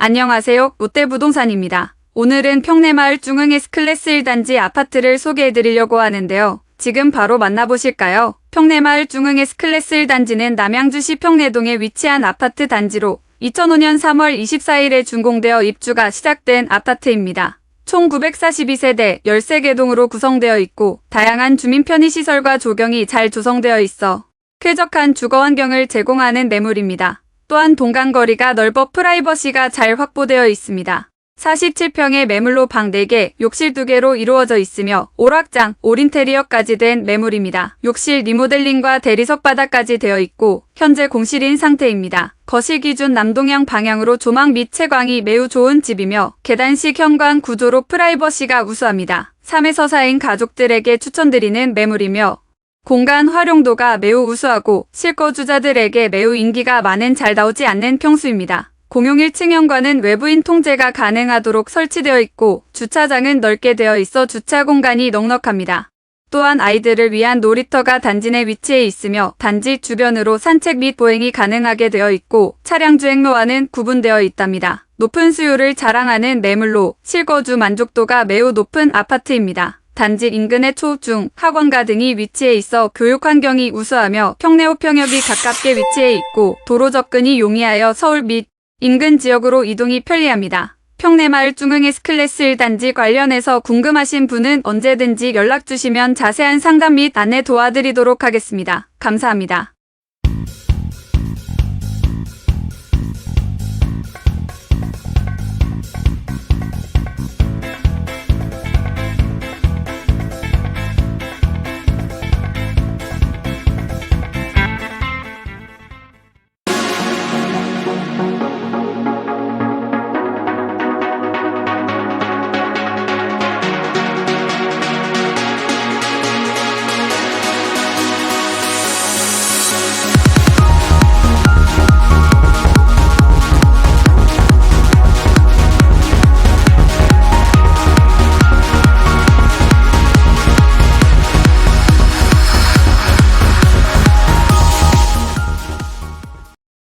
안녕하세요. 롯데부동산입니다. 오늘은 평내마을 중흥 S클래스 1단지 아파트를 소개해드리려고 하는데요. 지금 바로 만나보실까요? 평내마을 중흥 S클래스 1단지는 남양주시 평내동에 위치한 아파트 단지로 2005년 3월 24일에 준공되어 입주가 시작된 아파트입니다. 총 942세대 13개 동으로 구성되어 있고 다양한 주민 편의시설과 조경이 잘 조성되어 있어 쾌적한 주거 환경을 제공하는 매물입니다. 또한 동간거리가 넓어 프라이버시가 잘 확보되어 있습니다. 47평의 매물로 방 4개, 욕실 2개로 이루어져 있으며 오락장, 올인테리어까지 된 매물입니다. 욕실 리모델링과 대리석 바닥까지 되어 있고 현재 공실인 상태입니다. 거실 기준 남동향 방향으로 조망 및 채광이 매우 좋은 집이며 계단식 현관 구조로 프라이버시가 우수합니다. 3에서 4인 가족들에게 추천드리는 매물이며 공간 활용도가 매우 우수하고 실거주자들에게 매우 인기가 많은 잘 나오지 않는 평수입니다. 공용 1층 현관은 외부인 통제가 가능하도록 설치되어 있고 주차장은 넓게 되어 있어 주차 공간이 넉넉합니다. 또한 아이들을 위한 놀이터가 단지 내 위치해 있으며 단지 주변으로 산책 및 보행이 가능하게 되어 있고 차량 주행로와는 구분되어 있답니다. 높은 수요를 자랑하는 매물로 실거주 만족도가 매우 높은 아파트입니다. 단지 인근의 초, 중, 학원가 등이 위치해 있어 교육 환경이 우수하며 평내호평역이 가깝게 위치해 있고 도로 접근이 용이하여 서울 및 인근 지역으로 이동이 편리합니다. 평내마을 중흥 S클래스 1단지 관련해서 궁금하신 분은 언제든지 연락 주시면 자세한 상담 및 안내 도와드리도록 하겠습니다. 감사합니다.